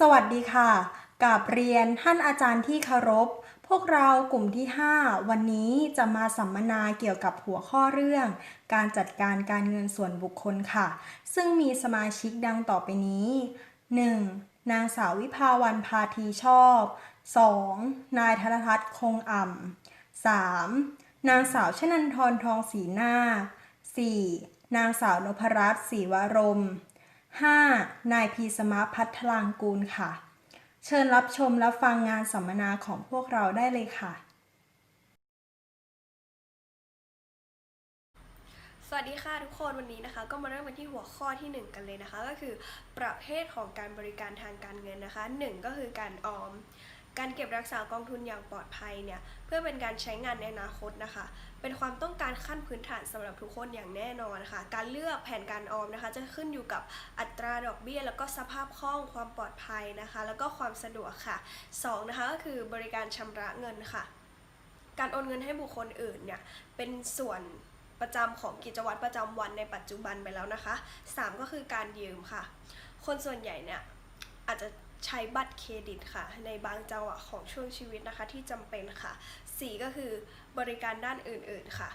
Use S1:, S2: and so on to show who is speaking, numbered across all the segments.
S1: สวัสดีค่ะกับเรียนท่านอาจารย์ที่เคารพ พวกเรากลุ่มที่ 5 วันนี้จะมาสัมมนาเกี่ยวกับหัวข้อเรื่อง การจัดการการเงินส่วนบุคคลค่ะ ซึ่งมีสมาชิกดังต่อไปนี้ 1. นางสาววิภาวันพาทีชอบ 2. นายธนทัศน์คงอ่ำ 3. นางสาวชนันทรทองศรีนา 4. นางสาวนพรัตน์ศรีวรม 5. นายพีสมะพัฒลางกูลค่ะ เชิญรับชมและฟังงานสัมมนาของพวกเราได้เลยค่ะ
S2: สวัสดีค่ะทุกคนวันนี้นะคะ ก็มาเริ่มกันที่หัวข้อที่ 1 กันเลยนะคะ ก็คือประเภทของการบริการทางการเงินนะคะ 1 ก็คือการออม การเก็บรักษากองทุนอย่างปลอดภัยเนี่ยเพื่อเป็นการใช้งานในอนาคตนะคะ เป็นความต้องการขั้นพื้นฐานสำหรับทุกคนอย่างแน่นอนค่ะ การเลือกแผนการออมนะคะ จะขึ้นอยู่กับอัตราดอกเบี้ย แล้วก็สภาพคล่องความปลอดภัยนะคะ แล้วก็ความสะดวกค่ะสองนะคะก็คือบริการชำระเงินค่ะ การโอนเงินให้บุคคลอื่นเนี่ยเป็นส่วนประจำของกิจวัตรประจำวันในปัจจุบันไปแล้วนะคะ 3 ก็คือการยืมค่ะ คนส่วนใหญ่เนี่ยอาจจะ ใช้บัตรเครดิตค่ะ ในบางจังหวะของช่วงชีวิตนะคะที่จำเป็นค่ะ 4 ก็คือบริการด้านอื่นๆค่ะ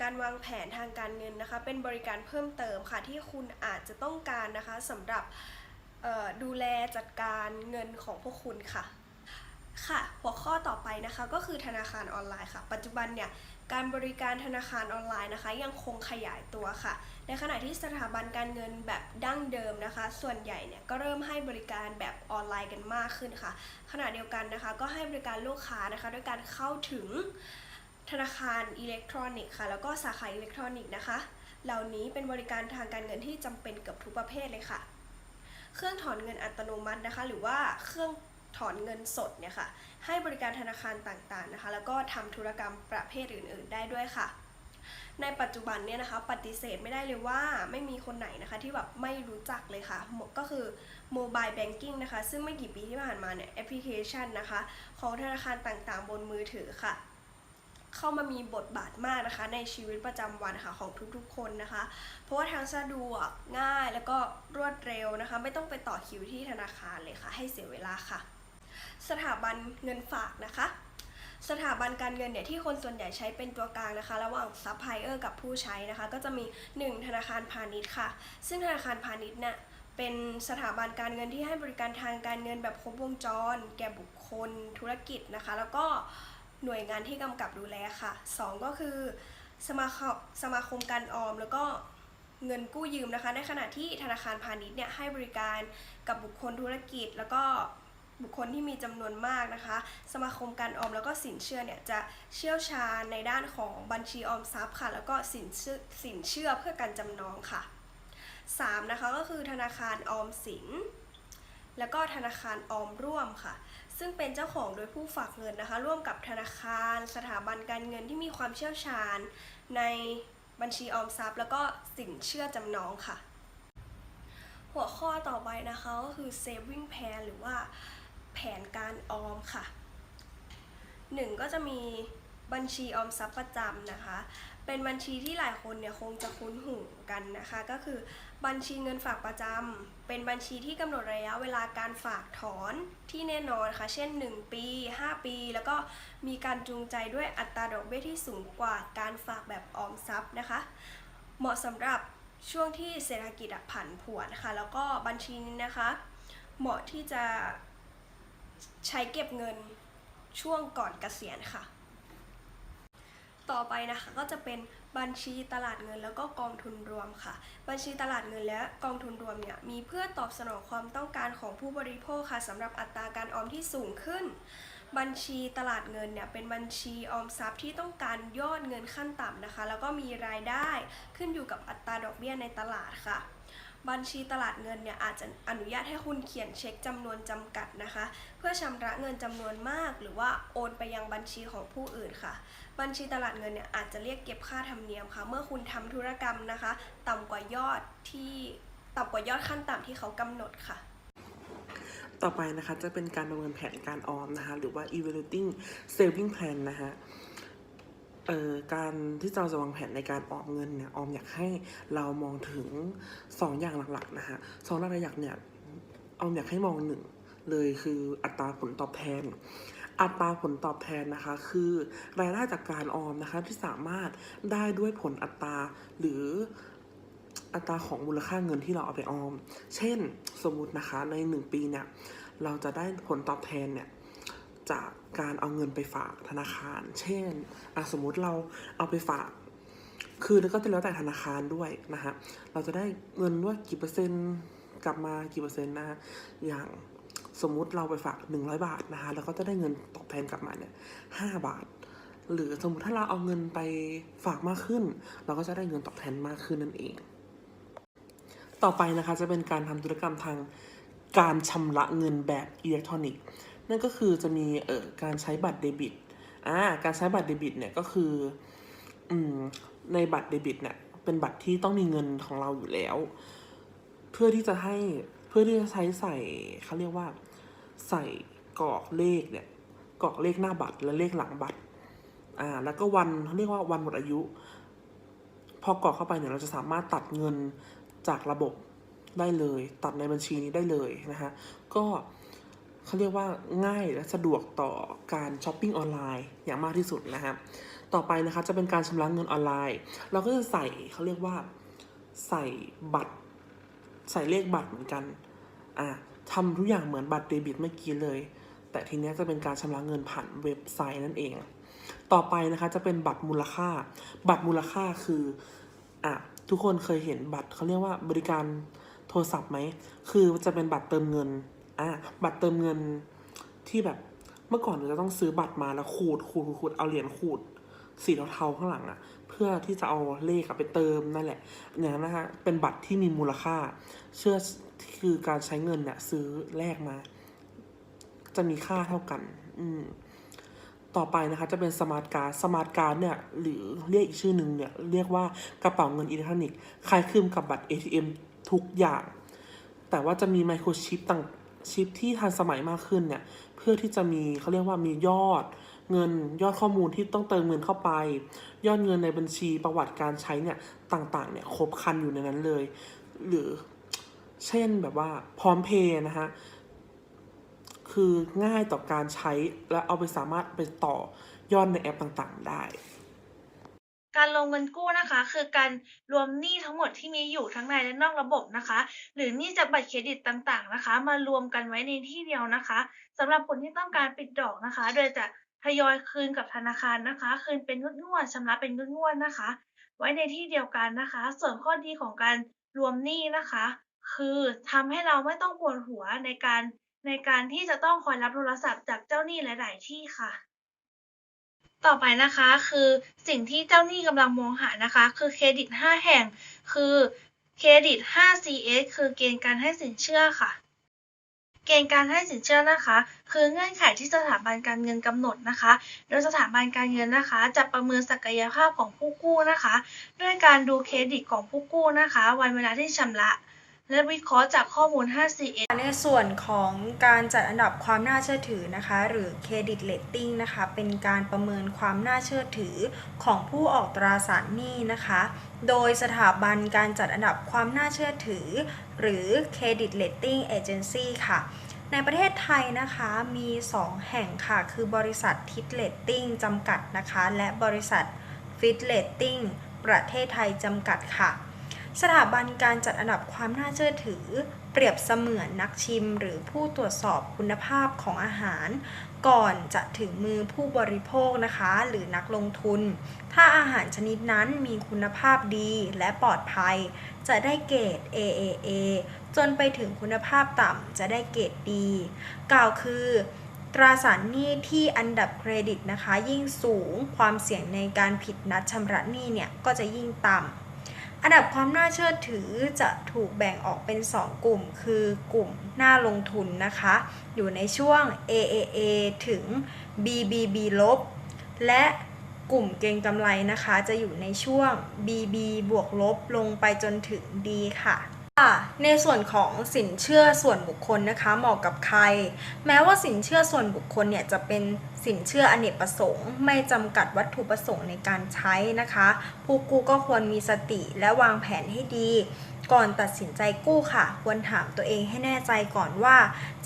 S2: การวางแผนทางการเงินนะคะ เป็นบริการเพิ่มเติมค่ะ ที่คุณอาจจะต้องการนะคะสำหรับดูแลจัดการเงินของพวกคุณค่ะค่ะ หัวข้อต่อไปนะคะก็คือธนาคารออนไลน์ค่ะ ปัจจุบันเนี่ย การบริการธนาคารออนไลน์นะคะ ยังคงขยายตัวค่ะ ในขณะที่สถาบันการเงินแบบดั้งเดิมนะคะ ส่วนใหญ่เนี่ยก็เริ่มให้บริการแบบออนไลน์กันมากขึ้นค่ะ ขณะเดียวกันนะคะ ก็ให้บริการลูกค้านะคะด้วยการเข้าถึงธนาคารอิเล็กทรอนิกส์ค่ะ แล้วก็สาขาอิเล็กทรอนิกส์นะคะ เหล่านี้เป็นบริการทางการเงินที่จำเป็นเกับทุกประเภทเลยค่ะ เครื่องถอนเงินอัตโนมัตินะคะ หรือว่าเครื่อง ถอนเงินสดเนี่ยค่ะ ให้บริการธนาคารต่างๆนะคะ แล้วก็ทำธุรกรรมประเภทอื่น ๆ ได้ด้วยค่ะ ในปัจจุบันเนี่ยนะคะปฏิเสธไม่ได้เลยว่าไม่มีคนไหนนะคะที่แบบไม่รู้จักเลยค่ะ ก็คือโมบายแบงกิ้งนะคะ ซึ่งไม่กี่ปีที่ผ่านมาเนี่ยแอปพลิเคชันนะคะ ของธนาคารต่างๆ บนมือถือค่ะเข้ามามีบทบาทมากนะคะ ในชีวิตประจำวันค่ะของทุกๆ คนนะคะ เพราะว่าทางสะดวกง่ายแล้วก็รวดเร็วนะคะ ไม่ต้องไปต่อคิวที่ธนาคารเลยค่ะ ให้เสียเวลาค่ะ สถาบันเงินฝากนะคะ สถาบันการเงินเนี่ยที่คนส่วนใหญ่ใช้เป็นตัวกลางนะคะ ระหว่างซัพพลายเออร์กับผู้ใช้นะคะ ก็จะมี 1 ธนาคารพาณิชย์ค่ะ ซึ่งธนาคารพาณิชย์เนี่ยเป็นสถาบันการเงินที่ให้บริการทางการเงินแบบครบวงจร แก่บุคคล ธุรกิจนะคะ แล้วก็หน่วยงานที่กำกับดูแลค่ะ 2 ก็คือสมาคมสมาคมการออมแล้วก็เงินกู้ยืมนะคะ ในขณะที่ธนาคารพาณิชย์เนี่ยให้บริการกับบุคคลธุรกิจแล้วก็ บุคคลที่มีจำนวนมากนะคะ สมาคมการออมแล้วก็สินเชื่อเนี่ยจะเชี่ยวชาญในด้านของบัญชีออมทรัพย์ค่ะ แล้วก็สินเชื่อสินเชื่อเพื่อการจำนองค่ะ 3 นะคะก็คือธนาคารออมสิน แล้วก็ธนาคารออมร่วมค่ะ ซึ่งเป็นเจ้าของโดยผู้ฝากเงินนะคะ ร่วมกับธนาคารสถาบันการเงินที่มีความเชี่ยวชาญ ในบัญชีออมทรัพย์ แล้วก็สินเชื่อจำนองค่ะ หัวข้อต่อไปนะคะก็คือ saving plan หรือว่า แผนการออมค่ะหนึ่งก็จะมีบัญชีออมทรัพย์ประจำนะคะ เป็นบัญชีที่หลายคนเนี่ยคงจะคุ้นหูกันนะคะ ก็คือบัญชีเงินฝากประจำเป็นบัญชีที่กำหนดระยะเวลาการฝากถอนที่แน่นอนค่ะ เช่น 1 ปี 5 ปี แล้วก็มีการจูงใจด้วยอัตราดอกเบี้ยที่สูงกว่าการฝากแบบออมทรัพย์นะคะ เหมาะสำหรับช่วงที่เศรษฐกิจผันผวนค่ะ แล้วก็บัญชีนี้นะคะ เหมาะที่จะ ใช้เก็บเงินช่วงก่อนเกษียณค่ะ ต่อไปนะคะก็จะเป็นบัญชีตลาดเงินแล้วก็กองทุนรวมค่ะ บัญชีตลาดเงินและกองทุนรวมเนี่ยมีเพื่อตอบสนองความต้องการของผู้บริโภคค่ะสำหรับอัตราการออมที่สูงขึ้น บัญชีตลาดเงินเนี่ยเป็นบัญชีออมทรัพย์ที่ต้องการยอดเงินขั้นต่ำนะคะ แล้วก็มีรายได้ขึ้นอยู่กับอัตราดอกเบี้ยในตลาดค่ะ บัญชีตลาดเงินเนี่ยอาจจะอนุญาตให้คุณเขียนเช็คจำนวนจำกัดนะคะ เพื่อชำระเงินจำนวนมาก หรือว่าโอนไปยังบัญชีของผู้อื่นค่ะ บัญชีตลาดเงินเนี่ยอาจจะเรียกเก็บค่าธรรมเนียมค่ะ เมื่อคุณทำธุรกรรมนะคะ ต่ำกว่ายอดที่ต่ำกว่ายอดขั้นต่ำที่เขากำหนดค่ะ
S3: ต่อไปนะคะจะเป็นการประเมินแผนการออมนะคะหรือว่า evaluating saving plan นะคะ เอ่อการที่เราจะวางแผนในการออมเงินเนี่ยออมอยากให้เรามองถึง 2 อย่างหลักๆนะคะสองหลักๆเนี่ยออมอยากให้มองหนึ่งเลยคืออัตราผลตอบแทน อัตราผลตอบแทนนะคะคือรายได้จากการออมนะคะที่สามารถได้ด้วยผลอัตราหรืออัตราของมูลค่าเงินที่เราเอาไปออม เช่นสมมุตินะคะในหนึ่งปีเนี่ยเราจะได้ผลตอบแทนเนี่ยจาก การเอาเงินไปฝากธนาคาร เช่นสมมุติเราเอาไปฝาก คือแล้วก็จะแล้วแต่ธนาคารด้วยนะฮะ เราจะได้เงินว่ากี่เปอร์เซ็นต์กลับมากี่เปอร์เซ็นต์นะฮะ อย่างสมมุติเราไปฝาก 100 บาทนะคะแล้วก็จะได้เงินตอบแทนกลับมาเนี่ยห้าบาท หรือสมมุติถ้าเราเอาเงินไปฝากมากขึ้น เราก็จะได้เงินตอบแทนมากขึ้นนั่นเอง ต่อไปนะคะจะเป็นการทำธุรกรรมทางการชำระเงินแบบอิเล็กทรอนิกส์ นั่นก็คือจะมีเอ่อการใช้บัตรเดบิตอ่าการใช้บัตรเดบิตเนี่ยก็คืออืมในบัตรเดบิตเนี่ยเป็นบัตรที่ต้องมีเงินของเราอยู่แล้ว เพื่อที่จะให้เพื่อที่จะใช้ใส่เขาเรียกว่า ใส่กรอกเลขเนี่ยกรอกเลขหน้าบัตรและเลขหลังบัตรอ่าแล้วก็วันเขาเรียกว่าวันหมดอายุ พอกรอกเข้าไปเนี่ยเราจะสามารถตัดเงินจากระบบได้เลย ตัดในบัญชีนี้ได้เลยนะฮะก็ เขาเรียกว่าง่ายและสะดวกต่อการช้อปปิ้งออนไลน์อย่างมากที่สุดนะครับต่อไปนะคะจะเป็นการชำระเงินออนไลน์ เราก็จะใส่เขาเรียกว่าใส่บัตร ใส่เลขบัตรเหมือนกันอะทำทุกอย่างเหมือนบัตรเดบิตเมื่อกี้เลย แต่ทีนี้จะเป็นการชำระเงินผ่านเว็บไซต์นั่นเอง ต่อไปนะคะจะเป็นบัตรมูลค่า บัตรมูลค่าคืออะทุกคนเคยเห็นบัตรเขาเรียกว่าบริการโทรศัพท์ไหม คือจะเป็นบัตรเติมเงิน อะบัตรเติมเงินที่แบบเมื่อก่อนเราจะต้องซื้อบัตรมาแล้วขูดขูดขูดเอาเหรียญขูดสีเทาๆข้างหลังอะเพื่อที่จะเอาเลขไปเติมนั่นแหละอย่างนั้นนะคะเป็นบัตรที่มีมูลค่า เชื่อคือการใช้เงินเนี่ยซื้อแลกมา จะมีค่าเท่ากัน อืมต่อไปนะคะจะเป็นสมาร์ทการ์ดสมาร์ทการ์ดเนี่ยหรือเรียกอีกชื่อหนึ่งเนี่ยเรียกว่ากระเป๋าเงินอิเล็กทรอนิกส์คล้ายคลึงกับบัตร ATM ทุกอย่าง แต่ว่าจะมีไมโครชิปต่าง ชิปที่ทันสมัยมากขึ้นเนี่ย เพื่อที่จะมีเขาเรียกว่ามียอดเงินยอดข้อมูลที่ต้องเติมเงินเข้าไป ยอดเงินในบัญชีประวัติการใช้เนี่ยต่างๆเนี่ยครบคันอยู่ในนั้นเลย หรือเช่นแบบว่าพร้อมเพย์นะฮะคือง่ายต่อการใช้และเอาไปสามารถไปต่อยอดในแอปต่างๆได้
S4: การลงเงินกู้นะคะ คือการรวมหนี้ทั้งหมดที่มีอยู่ทั้งในและนอกระบบนะคะ หรือหนี้จากบัตรเครดิตต่างๆนะคะ มารวมกันไว้ในที่เดียวนะคะสำหรับคนที่ต้องการปิดดอกนะคะ โดยจะทยอยคืนกับธนาคารนะคะ คืนเป็นงวดๆชำระเป็นงวดๆนะคะ ไว้ในที่เดียวกันนะคะ ส่วนข้อดีของการรวมหนี้นะคะ คือทำให้เราไม่ต้องปวดหัวในการในการที่จะต้องคอยรับโทรศัพท์จากเจ้าหนี้หลาย ๆ ที่ค่ะ ต่อไปนะคะคือสิ่งที่เจ้าหนี้กำลังมองหานะคะ คือเครดิต 5 แห่ง คือเครดิต 5CS คือเกณฑ์การให้สินเชื่อค่ะ เกณฑ์การให้สินเชื่อนะคะ คือเงื่อนไขที่สถาบันการเงินกำหนดนะคะ โดยสถาบันการเงินนะคะ จะประเมินศักยภาพของผู้กู้นะคะ ด้วยการดูเครดิตของผู้กู้นะคะ วันเวลาที่ชำระ และวิเคราะห์จากข้อมูล 5CS
S1: ในส่วนของการจัดอันดับความน่าเชื่อถือนะคะ หรือเครดิตเลตติ้งนะคะ เป็นการประเมินความน่าเชื่อถือของผู้ออกตราสารหนี้นะคะ โดยสถาบันการจัดอันดับความน่าเชื่อถือ หรือเครดิตเลตติ้งเอเจนซี่ค่ะในประเทศไทยนะคะมี 2 แห่งค่ะ คือบริษัททิดเลตติ้งจำกัดนะคะ และบริษัทฟิตเลตติ้งประเทศไทยจำกัดค่ะ สถาบันการจัดอันดับความน่าเชื่อถือ เปรียบเสมือนนักชิม หรือผู้ตรวจสอบคุณภาพของอาหาร ก่อนจะถึงมือผู้บริโภคนะคะ หรือนักลงทุน ถ้าอาหารชนิดนั้นมีคุณภาพดีและปลอดภัย จะได้เกรด AAA จนไปถึงคุณภาพต่ำจะได้เกรด D กล่าวคือตราสารหนี้ที่อันดับเครดิตนะคะ ยิ่งสูงความเสี่ยงในการผิดนัดชำระหนี้เนี่ยก็จะยิ่งต่ำ อันดับความน่าเชื่อถือจะถูกแบ่งออกเป็น 2 กลุ่ม คือกลุ่มน่าลงทุนนะคะ อยู่ในช่วง AAA ถึง BBB ลบ และกลุ่มเก็งกำไรนะคะ จะอยู่ในช่วง BB บวกลบลงไปจนถึง D ค่ะ ในส่วนของสินเชื่อส่วนบุคคลนะคะเหมาะกับใคร แม้ว่าสินเชื่อส่วนบุคคลเนี่ยจะเป็นสินเชื่ออเนกประสงค์ ไม่จำกัดวัตถุประสงค์ในการใช้นะคะ ผู้กู้ก็ควรมีสติและวางแผนให้ดี ก่อนตัดสินใจกู้ค่ะ ควรถามตัวเองให้แน่ใจก่อนว่า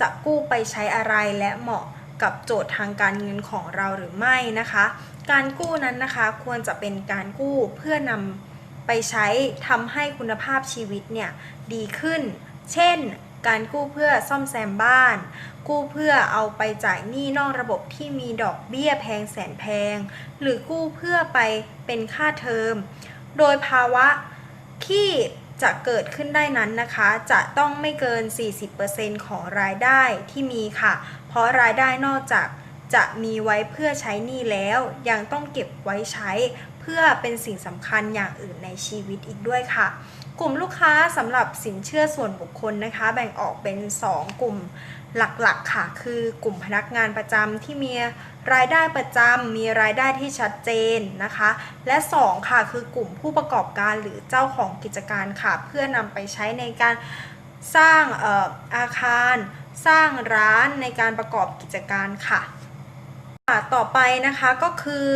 S1: จะกู้ไปใช้อะไรและเหมาะกับโจทย์ทางการเงินของเราหรือไม่นะคะ การกู้นั้นนะคะควรจะเป็นการกู้เพื่อนำ ไปใช้ทำให้คุณภาพชีวิตเนี่ยดีขึ้น เช่น การกู้เพื่อซ่อมแซมบ้าน กู้เพื่อเอาไปจ่ายหนี้นอกระบบที่มีดอกเบี้ยแพงแสนแพง หรือกู้เพื่อไปเป็นค่าเทอม โดยภาวะที่จะเกิดขึ้นได้นั้นนะคะ จะต้องไม่เกิน 40%ของรายได้ที่มีค่ะ เพราะรายได้นอกจากจะมีไว้เพื่อใช้หนี้แล้ว ยังต้องเก็บไว้ใช้เพื่อเป็นสิ่งสำคัญอย่างอื่นในชีวิตอีกด้วยค่ะ กลุ่มลูกค้าสำหรับสินเชื่อส่วนบุคคลนะคะ แบ่งออกเป็น 2 กลุ่มหลักๆค่ะ คือกลุ่มพนักงานประจำที่มีรายได้ประจำมีรายได้ที่ชัดเจนนะคะ และ 2 ค่ะคือกลุ่มผู้ประกอบการหรือเจ้าของกิจการค่ะ เพื่อนำไปใช้ในการสร้างอออาคาร สร้างร้านในการประกอบกิจการค่ะ ต่อไปนะคะก็คือ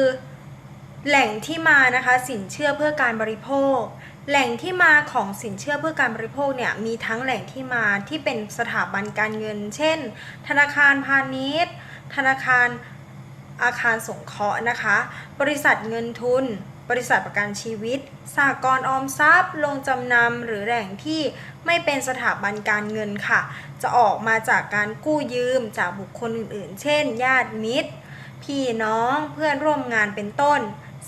S1: แหล่งที่มานะคะสินเชื่อเพื่อการบริโภค แหล่งที่มาของสินเชื่อเพื่อการบริโภคเนี่ยมีทั้งแหล่งที่มาที่เป็นสถาบันการเงิน เช่น ธนาคารพาณิชย์ ธนาคารอาคารสงเคราะห์นะคะ บริษัทเงินทุน บริษัทประกันชีวิตสหกรณ์ออมทรัพย์ลงจำนำหรือแหล่งที่ไม่เป็นสถาบันการเงินค่ะ จะออกมาจากการกู้ยืมจากบุคคลอื่นๆ เช่น ญาติมิตร พี่น้องเพื่อนร่วมงานเป็นต้น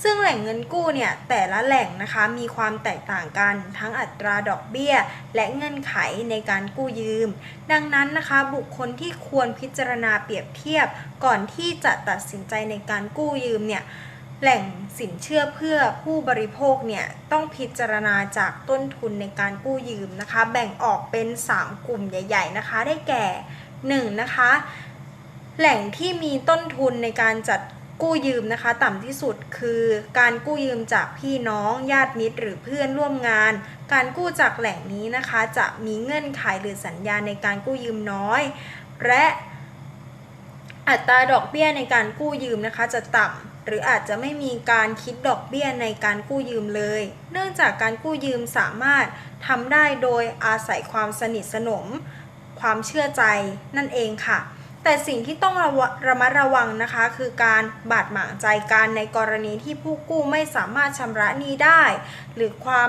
S1: ซึ่งแหล่งเงินกู้เนี่ยแต่ละแหล่งนะคะมีความแตกต่างกันทั้งอัตราดอกเบี้ย และเงื่อนไขในการกู้ยืม ดังนั้นนะคะบุคคลที่ควรพิจารณาเปรียบเทียบ ก่อนที่จะตัดสินใจในการกู้ยืมเนี่ยแหล่งสินเชื่อเพื่อผู้บริโภคเนี่ยต้องพิจารณาจากต้นทุนในการกู้ยืมนะคะ แบ่งออกเป็น 3 กลุ่มใหญ่ ๆนะคะ ได้แก่ 1. นะคะแหล่งที่มีต้นทุนในการจัด กู้ยืมนะคะ ต่ำที่สุดคือการกู้ยืมจากพี่น้องญาติมิตรหรือเพื่อนร่วมงาน การกู้จากแหล่งนี้นะคะ จะมีเงื่อนไขหรือสัญญาในการกู้ยืมน้อย และอัตราดอกเบี้ยในการกู้ยืมนะคะ จะต่ำหรืออาจจะไม่มีการคิดดอกเบี้ยในการกู้ยืมเลย เนื่องจากการกู้ยืมสามารถทำได้โดยอาศัยความสนิทสนม ความเชื่อใจนั่นเองค่ะ แต่สิ่งที่ต้องระระมัดระวังนะคะ คือการบาดหมางใจกันในกรณีที่ผู้กู้ไม่สามารถชำระหนี้ได้ หรือความ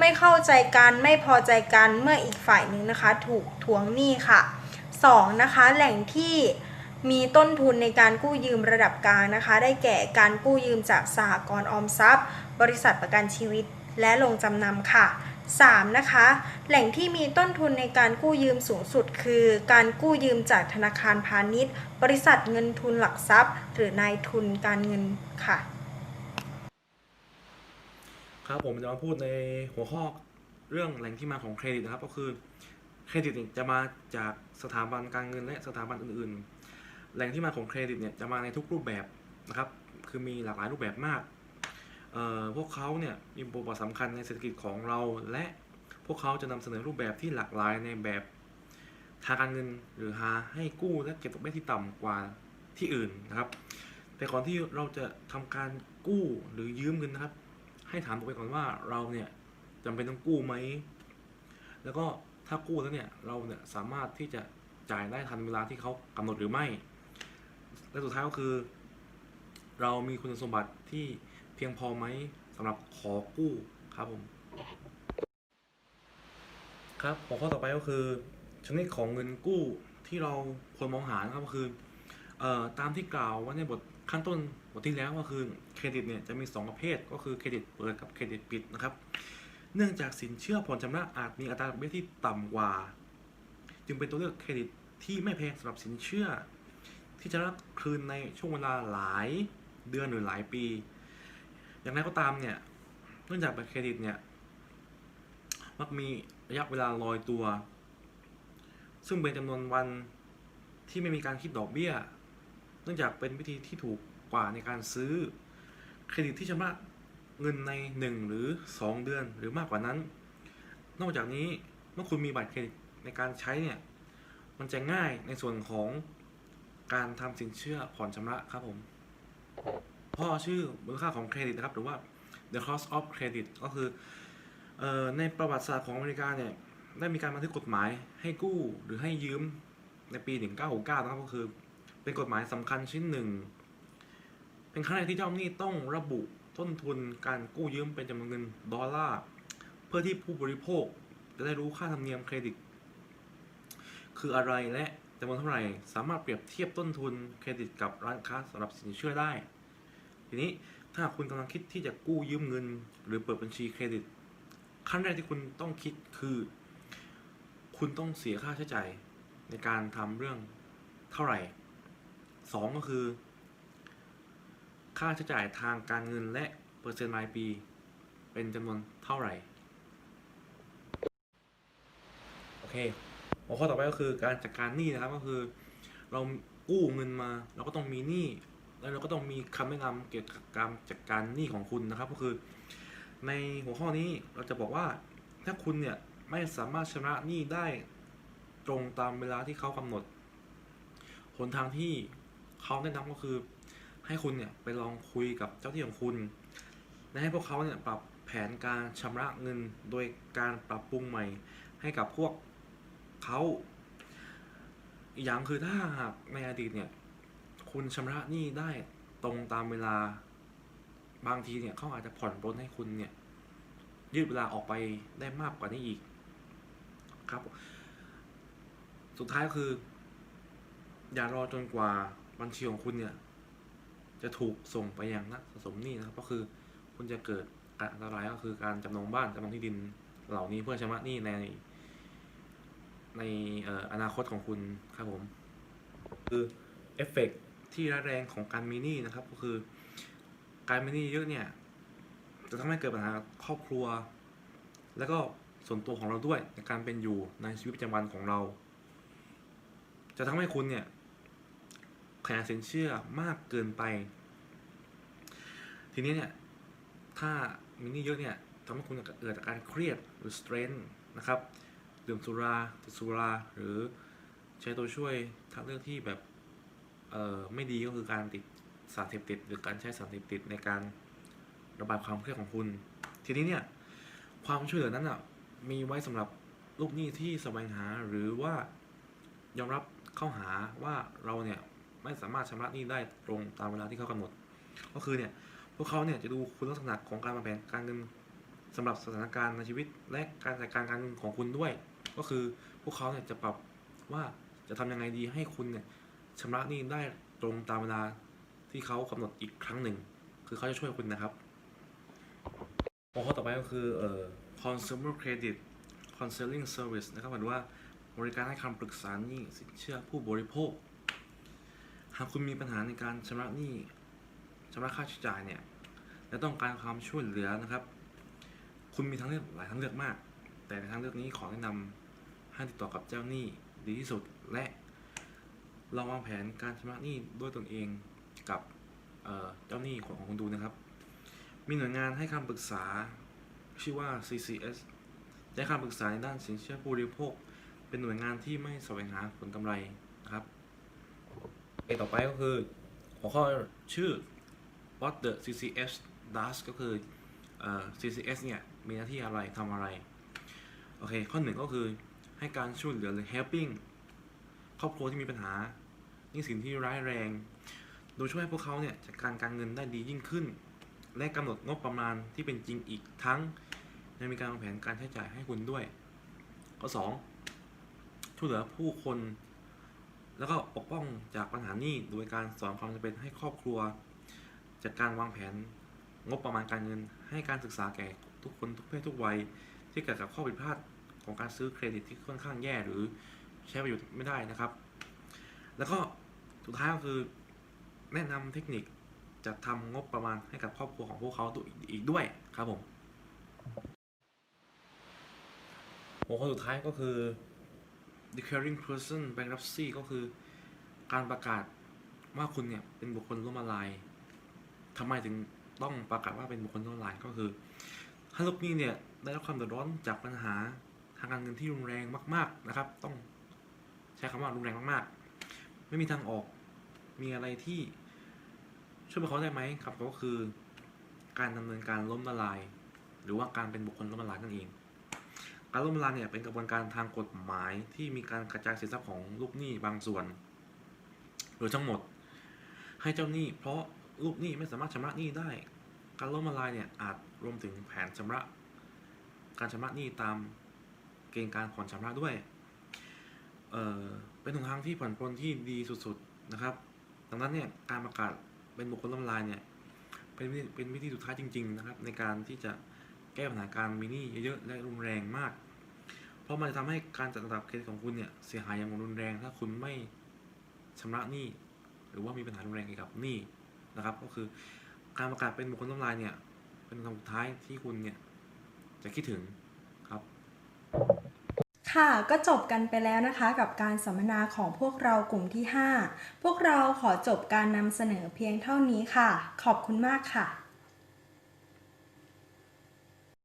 S1: ไม่เข้าใจกันไม่พอใจกันเมื่ออีกฝ่ายหนึ่งนะคะ ถูกทวงหนี้ค่ะ 2. นะคะแหล่งที่มีต้นทุนในการกู้ยืมระดับกลางนะคะ ได้แก่การกู้ยืมจากสหกรณ์ออมทรัพย์ บริษัทประกันชีวิต และลงจำนำค่ะ 3. นะคะ แหล่งที่มีต้นทุนในการกู้ยืมสูงสุดคือ การกู้ยืมจากธนาคารพาณิชย์ บริษัทเงินทุนหลักทรัพย์ หรือนายทุนการเงินค่ะ
S5: ครับผมจะมาพูดในหัวข้อเรื่องแหล่งที่มาของเครดิตนะครับ ก็คือเครดิตจะมาจากสถาบันการเงินและสถาบันอื่น ๆ แหล่งที่มาของเครดิตเนี่ยจะมาในทุกรูปแบบนะครับ คือมีหลากหลายรูปแบบมาก พวกเขาเนี่ยมีบทบาทสำคัญในเศรษฐกิจของเรา และพวกเขาจะนำเสนอรูปแบบที่หลากหลายในแบบทางการเงินหรือหาให้กู้และเก็บดอกเบี้ยที่ต่ำกว่าที่อื่นนะครับ แต่ก่อนที่เราจะทำการกู้หรือยืมเงินนะครับ ให้ถามตัวเองก่อนว่าเราเนี่ยจำเป็นต้องกู้ไหม แล้วก็ถ้ากู้แล้วเนี่ยเราเนี่ยสามารถที่จะจ่ายได้ทันเวลาที่เขากำหนดหรือไม่ และสุดท้ายก็คือ เรามีคุณสมบัติที่ เพียงพอไหมสำหรับขอกู้ครับผมครับหัวข้อต่อไปก็คือชนิดของเงินกู้ที่เราควรมองหานะครับก็คือเอ่อตามที่กล่าวว่าในบทขั้นต้นบทที่แล้วก็คือเครดิตเนี่ยจะมี 2 ประเภทก็คือเครดิตเปิดกับเครดิตปิดนะครับ เนื่องจากสินเชื่อผ่อนชำระอาจมีอัตราดอกเบี้ยที่ต่ำกว่า จึงเป็นตัวเลือกเครดิตที่ไม่แพงสำหรับสินเชื่อ ที่จะรับคืนในช่วงเวลาหลายเดือนหรือหลายปี อย่างไรก็ตามเนี่ยเนื่องจากบัตรเครดิตเนี่ยมักมีระยะเวลาลอยตัว ซึ่งเป็นจำนวนวันที่ไม่มีการคิดดอกเบี้ย เนื่องจากเป็นวิธีที่ถูกกว่าในการซื้อ เครดิตที่ชำระเงินใน 1 หรือ 2 เดือนหรือมากกว่านั้น นอกจากนี้เมื่อคุณมีบัตรเครดิตในการใช้เนี่ยมันจะง่ายในส่วนของการทำสินเชื่อผ่อนชำระครับผม พ่อชื่อมูลค่าของเครดิตนะครับ หรือว่า the cost of credit ก็คือออในประวัติศาสตร์ของอเมริกาเนี่ย ได้มีการบันทึกกฎหมายให้กู้หรือให้ยืมในปี 1969 นะครับ ก็คือเป็นกฎหมายสำคัญชิ้นหนึ่ง เป็นครั้งแรกที่เจ้าหนี้ต้องระบุต้นทุนการกู้ยืมเป็นจำนวนเงินดอลลาร์เพื่อที่ผู้บริโภคจะได้รู้ค่าธรรมเนียมเครดิต คืออะไรและจำนวนเท่าไหร่ สามารถเปรียบเทียบต้นทุนเครดิตกับร้านค้าสำหรับสินเชื่อได้ นี้ถ้าคุณกำลังคิดที่จะกู้ยืมเงิน หรือเปิดบัญชีเครดิต ขั้นแรกที่คุณต้องคิดคือ คุณต้องเสียค่าใช้จ่ายในการทำเรื่องเท่าไหร่สองก็คือ ค่าใช้จ่ายทางการเงินและเปอร์เซ็นต์รายปี เป็นจำนวนเท่าไหร่โอเคหัวข้อต่อไปก็คือการจัดการหนี้นะครับก็คือ เรากู้เงินมาเราก็ต้องมีหนี้ แล้วเราก็ต้องมีคำแนะนำเกี่ยวกับการจัดการหนี้ของคุณนะครับ ก็คือ ในหัวข้อนี้เราจะบอกว่าถ้าคุณเนี่ยไม่สามารถชำระหนี้ได้ตรงตามเวลาที่เขากำหนดหนทางที่เขาแนะนำก็คือ ให้คุณเนี่ยไปลองคุยกับเจ้าที่ของคุณ และให้พวกเขาเนี่ยปรับแผนการชำระเงินโดยการปรับปรุงใหม่ ให้กับพวกเขาอีกอย่างคือถ้าหากในอดีตเนี่ย คุณชำระหนี้ได้ตรงตามเวลาบางทีเนี่ยเขาอาจจะผ่อนปลนให้คุณเนี่ย ยืดเวลาออกไปได้มากกว่านี้อีกครับ สุดท้ายก็คือ อย่ารอจนกว่าบัญชีของคุณเนี่ย จะถูกส่งไปยังนักสะสมหนี้นะครับ ก็คือคุณจะเกิดอันตรายก็คือการจำนองบ้านจำนองที่ดินเหล่านี้เพื่อชำระหนี้ใน ในอออนาคตของคุณครับผม คือเอฟเฟกต์ ที่ร้ายแรงของการมีหนี้นะครับ ก็คือการมีหนี้เยอะเนี่ยจะทำให้เกิดปัญหาครอบครัว แล้วก็ส่วนตัวของเราด้วยในการเป็นอยู่ในชีวิตประจำวันของเรา จะทำให้คุณเนี่ยขยายสินเชื่อมากเกินไป ทีนี้เนี่ยถ้ามีหนี้เยอะเนี่ยทำให้คุณเกิดอาการเครียดหรือสเตรนนะครับดื่มสุราติดสุราหรือใช้ตัวช่วยทางเลือกที่แบบ ออไม่ดีก็คือการติดสารเสพติด หรือการใช้สารเสพติดในการระบายความเครียดของคุณ ทีนี้เนี่ยความช่วยเหลือนั้นอะมีไว้สำหรับลูกหนี้ที่แสวงหาหรือว่ายอมรับเข้าหาว่าเราเนี่ยไม่สามารถชำระหนี้ได้ตรงตามเวลาที่เขากำหนด ก็คือเนี่ยพวกเขาเนี่ยจะดูคุณลักษณะของการวางแผนการเงินสำหรับสถานการณ์ในชีวิตและการจัดการการเงินของคุณด้วย ก็คือพวกเขาเนี่ยจะปรับว่าจะทำยังไงดีให้คุณเนี่ย ชำระหนี้ได้ตรงตามเวลาที่เขากำหนดอีกครั้งหนึ่ง คือเขาจะช่วยคุณนะครับหัวข้อต่อไปก็คือเอ่อ consumer credit counseling service นะครับหมายถึงว่าบริการให้คำปรึกษาหนี้สินเชื่อผู้บริโภค หากคุณมีปัญหาในการชำระหนี้ชำระค่าใช้จ่ายเนี่ยและต้องการความช่วยเหลือนะครับ คุณมีทางเลือกหลายทางเลือกมาก แต่ในทางเลือกนี้ขอแนะนำให้ติดต่อกับเจ้าหนี้ดีที่สุดและ ลองวางแผนการชำระหนี้ด้วยตนเองกับเจ้าหนี้ของคุณดูนะครับ มีหน่วยงานให้คำปรึกษาชื่อว่า CCS ได้คำปรึกษาในด้านสินเชื่อผู้บริโภค เป็นหน่วยงานที่ไม่แสวงหาผลกำไรนะครับเอต่อไปก็คือ หัวข้อชื่อ what the CCS does ก็คืออ CCS เนี่ย มีหน้าที่อะไรทำอะไร โอเค ข้อหนึ่งก็คือให้การช่วยเหลือหรือ helping ครอบครัวที่มีปัญหาหนี่สินที่ร้ายแรง โดยช่วยให้พวกเขาเนี่ยจัดการการเงินได้ดียิ่งขึ้น และกำหนดงบประมาณที่เป็นจริงอีกทั้งยังมีการวางแผนการใช้จ่ายให้คุณด้วย ข้อสองช่วยเหลือผู้คน แล้วก็ปกป้องจากปัญหาหนี้โดยการสอนความจำเป็นให้ครอบครัว จัดการวางแผนงบประมาณการเงิน ให้การศึกษาแก่ทุกคนทุกเพศทุกวัยที่เกิดจากข้อผิดพลาดของการซื้อเครดิตที่ค่อนข้างแย่หรือ ใช้ประโยชน์ไม่ได้นะครับ แล้วก็สุดท้ายก็คือแนะนำเทคนิคจัดทำงบประมาณให้กับครอบครัวของพวกเขาอีกด้วยครับผมหัวข้อสุดท้ายก็คือ declaring person bankruptcy ก็คือการประกาศว่าคุณเนี่ยเป็นบุคคลล้มละลายทำไมถึงต้องประกาศว่าเป็นบุคคลล้มละลายก็คือถ้าลูกหนี้เนี่ยได้รับความเดือดร้อนจากปัญหาทางการเงินที่รุนแรงมาก ๆนะครับ ต้อง ใช้คำว่ารุนแรงมากๆ ไม่มีทางออก มีอะไรที่ช่วยพวกเขาได้ไหมครับก็คือ การดำเนินการล้มละลาย หรือว่าการเป็นบุคคลล้มละลายนั่นเอง การล้มละลายเนี่ยเป็นกระบวนการทางกฎหมายที่มีการกระจายสินทรัพย์ของลูกหนี้บางส่วน หรือทั้งหมด ให้เจ้าหนี้ เพราะลูกหนี้ไม่สามารถชำระหนี้ได้ การล้มละลายเนี่ยอาจรวมถึงแผนชำระ การชำระหนี้ตามเกณฑ์การผ่อนชำระด้วย เป็นหนทางที่ผ่อนปลนที่ดีสุดๆนะครับ ดังนั้นเนี่ยการประกาศเป็นบุคคลล้มลายเนี่ยเป็นเป็นวิธีสุดท้ายจริง ๆ นะครับ ในการที่จะแก้ปัญหาการมีหนี้เยอะๆและรุนแรงมาก เพราะมันจะทำให้การจัดระดับเครดิตของคุณเนี่ยเสียหายอย่างรุนแรง ถ้าคุณไม่ชำระหนี้หรือว่ามีปัญหารุนแรงเกี่ยวกับหนี้นะครับ ก็คือการประกาศเป็นบุคคลล้มลายเนี่ยเป็นคำสุดท้ายที่คุณเนี่ยจะคิดถึง
S1: ค่ะก็จบกันไปแล้วนะคะกับการสัมมนาของพวกเรากลุ่มที่ 5 พวกเราขอจบการนำเสนอเพียงเท่านี้ค่ะ ขอบคุณมากค่ะ